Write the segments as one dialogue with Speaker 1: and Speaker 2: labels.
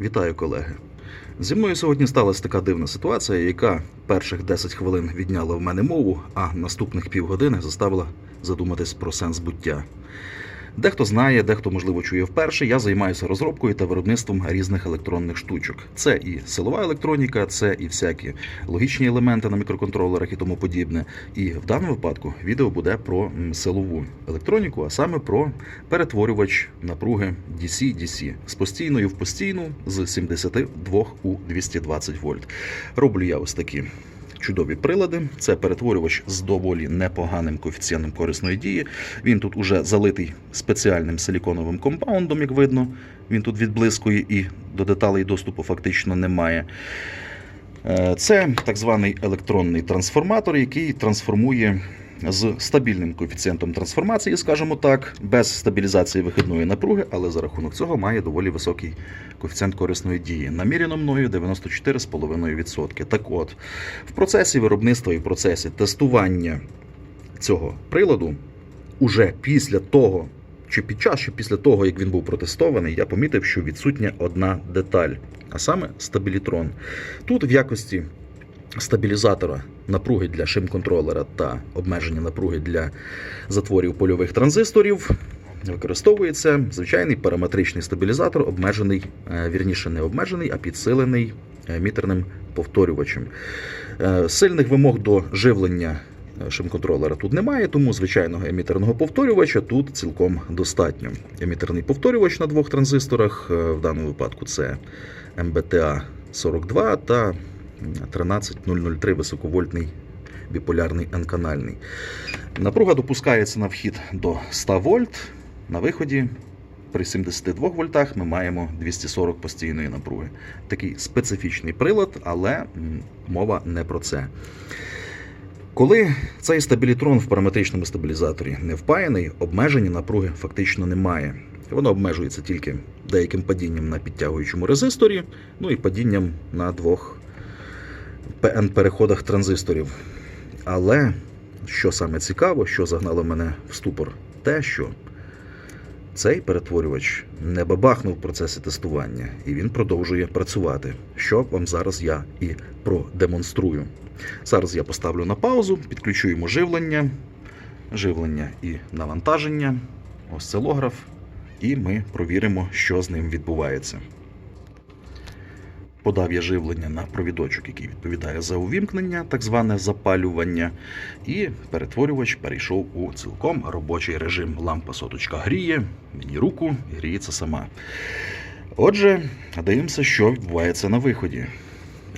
Speaker 1: Вітаю, колеги. Зі мною сьогодні сталася така дивна ситуація, яка перших 10 хвилин відняла в мене мову, а наступних півгодини заставила задуматись про сенс буття. Дехто знає, дехто, можливо, чує вперше. Я займаюся розробкою та виробництвом різних електронних штучок. Це і силова електроніка, це і всякі логічні елементи на мікроконтролерах і тому подібне. І в даному випадку відео буде про силову електроніку, а саме про перетворювач напруги DC-DC з постійною в постійну з 72 у 220 вольт. Роблю я ось такі чудові прилади. Це перетворювач з доволі непоганим коефіцієнтом корисної дії. Він тут уже залитий спеціальним силіконовим компаундом, як видно. Він тут відблискує і до деталей доступу фактично немає. Е, Це так званий електронний трансформатор, який трансформує з стабільним коефіцієнтом трансформації, скажімо так, без стабілізації вихідної напруги, але за рахунок цього має доволі високий коефіцієнт корисної дії. Наміряно мною 94,5%. Так от, в процесі виробництва і в процесі тестування цього приладу, уже після того, чи під час, чи після того, як він був протестований, я помітив, що відсутня одна деталь, а саме стабілітрон. Тут в якості стабілізатора напруги для шим-контролера та обмеження напруги для затворів польових транзисторів. Використовується звичайний параметричний стабілізатор, обмежений, е, вірніше не обмежений, а підсилений е, мітерним повторювачем. Е, Сильних вимог до живлення шим-контролера тут немає, тому звичайного емітерного повторювача тут цілком достатньо. Емітерний повторювач на двох транзисторах, в даному випадку це MBTA 42 та 13003 високовольтний біполярний N-канальний. Напруга допускається на вхід до 100 вольт. На виході при 72 вольтах ми маємо 240 постійної напруги. Такий специфічний прилад, але мова не про це. Коли цей стабілітрон в параметричному стабілізаторі не впаяний, обмеження напруги фактично немає. Воно обмежується тільки деяким падінням на підтягуючому резисторі, ну і падінням на двох ПН-переходах транзисторів. Але що саме цікаво, що загнало мене в ступор, те, що цей перетворювач не бабахнув в процесі тестування, і він продовжує працювати. Що вам зараз я і продемонструю. Зараз я поставлю на паузу, підключу йому живлення, живлення і навантаження, осцилограф, і ми провіримо, що з ним відбувається. Подав я живлення на провідочок, який відповідає за увімкнення, так зване запалювання, і перетворювач перейшов у цілком робочий режим. Лампа соточка гріє, мені руку і гріється сама. Отже, дивимося, що відбувається на виході.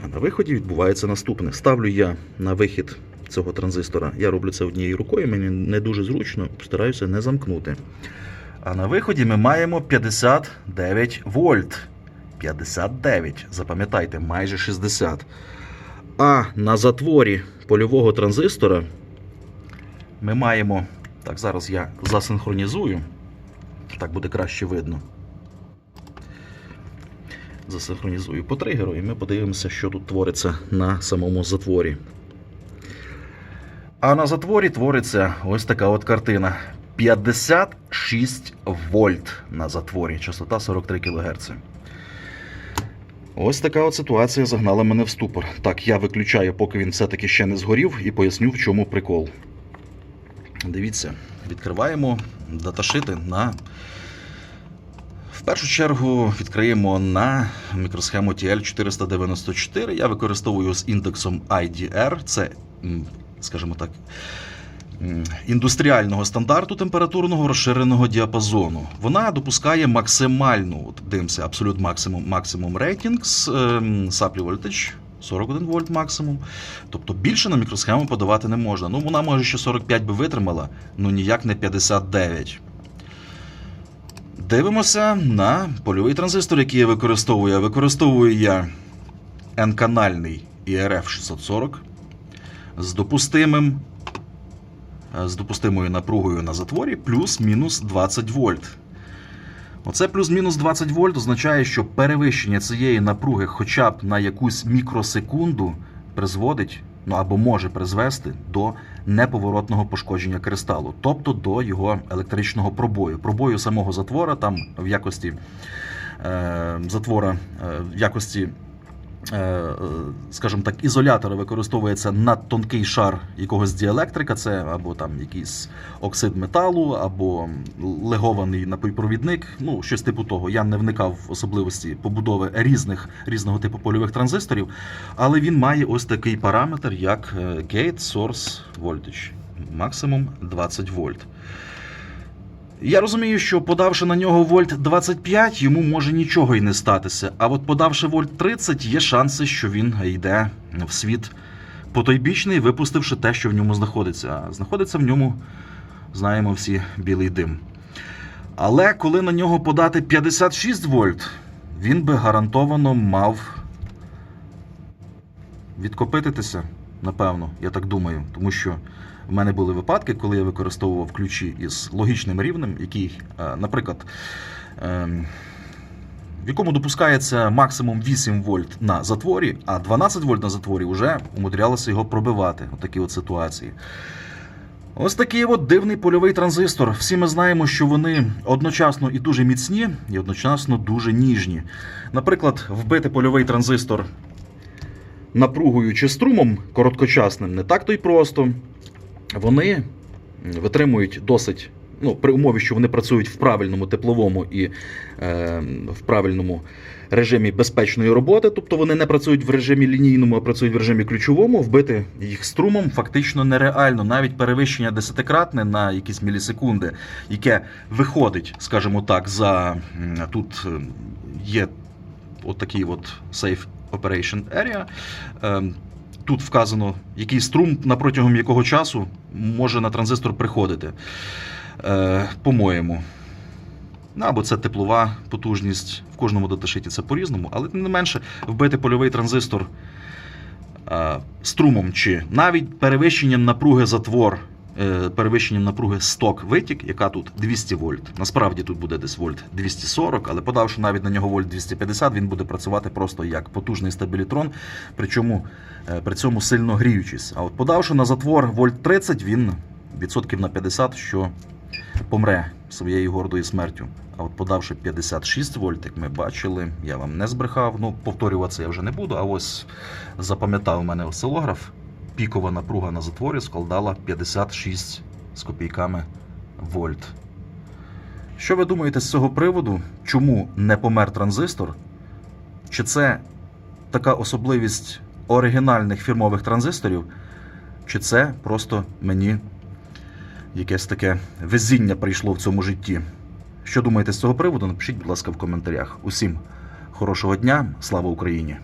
Speaker 1: А на виході відбувається наступне. Ставлю я на вихід цього транзистора. Я роблю це однією рукою, мені не дуже зручно, стараюся не замкнути. А на виході ми маємо 59 вольт. 59, запам'ятайте, майже 60. А на затворі польового транзистора ми маємо. Так, зараз я засинхронізую. Так буде краще видно. Засинхронізую по тригеру, і ми подивимося, що тут твориться на самому затворі. А на затворі твориться ось така от картина. 56 вольт на затворі, частота 43 кГц. Ось така от ситуація загнала мене в ступор. Так, я виключаю, поки він все-таки ще не згорів, і поясню, в чому прикол. Дивіться, відкриваємо даташити на. В першу чергу відкриємо на мікросхему TL494. Я використовую з індексом IDR. Це, скажімо так, індустріального стандарту температурного розширеного діапазону. Вона допускає максимальну, от дивимося, абсолют максимум, максимум рейтинг з ем, supply voltage 41 вольт максимум. Тобто більше на мікросхему подавати не можна. Ну, вона може ще 45 би витримала, ну ніяк не 59. Дивимося на польовий транзистор, який я використовую. Використовую я N-канальний IRF 640 з допустимим з допустимою напругою на затворі плюс-мінус 20 вольт. Оце плюс-мінус 20 вольт означає, що перевищення цієї напруги хоча б на якусь мікросекунду призводить, ну або може призвести до неповоротного пошкодження кристалу, тобто до його електричного пробою. Пробою самого затвора там в якості е, затвора е, в якості. Е, е, Скажімо так, ізолятора використовується надтонкий шар якогось діелектрика, це або там якийсь оксид металу, або легований напівпровідник, ну щось типу того. Я не вникав в особливості побудови різних різного типу польових транзисторів, але він має ось такий параметр, як е, Gate Source Voltage, максимум 20 вольт. Я розумію, що подавши на нього вольт 25, йому може нічого й не статися. А от подавши вольт 30, є шанси, що він йде в світ потойбічний, випустивши те, що в ньому знаходиться. А знаходиться в ньому, знаємо всі, білий дим. Але коли на нього подати 56 вольт, він би гарантовано мав відкопититися, напевно, я так думаю. Тому що в мене були випадки, коли я використовував ключі із логічним рівнем, який, е, наприклад, ем, в якому допускається максимум 8 вольт на затворі, а 12 вольт на затворі вже умудрялося його пробивати. Отакі от ситуації. Ось такий от дивний польовий транзистор. Всі ми знаємо, що вони одночасно і дуже міцні, і одночасно дуже ніжні. Наприклад, вбити польовий транзистор напругою чи струмом короткочасним не так то й просто. Вони витримують досить, ну, при умові, що вони працюють в правильному тепловому і е, в правильному режимі безпечної роботи, тобто вони не працюють в режимі лінійному, а працюють в режимі ключовому, вбити їх струмом фактично нереально. Навіть перевищення десятикратне на якісь мілісекунди, яке виходить, скажімо так, за тут е, є от такий от Safe Operation Area. Ем, Тут вказано, який струм на протягом якого часу може на транзистор приходити. Е, по-моєму. Ну, Або це теплова потужність. В кожному даташиті це по-різному, але тим не менше вбити польовий транзистор е, струмом чи навіть перевищенням напруги затвор, перевищенням напруги сток витік, яка тут 200 вольт. Насправді тут буде десь вольт 240, але подавши навіть на нього вольт 250, він буде працювати просто як потужний стабілітрон, причому е, при цьому сильно гріючись. А от подавши на затвор вольт 30, він відсотків на 50, що помре своєю гордою смертю. А от подавши 56 вольт, як ми бачили, я вам не збрехав. Ну, повторюватися я вже не буду. А ось запам'ятав мене осцилограф. Пікова напруга на затворі складала 56 з копійками вольт. Що ви думаєте з цього приводу? Чому не помер транзистор? Чи це така особливість оригінальних фірмових транзисторів? Чи це просто мені якесь таке везіння прийшло в цьому житті? Що думаєте з цього приводу? Напишіть, будь ласка, в коментарях. Усім хорошого дня, слава Україні!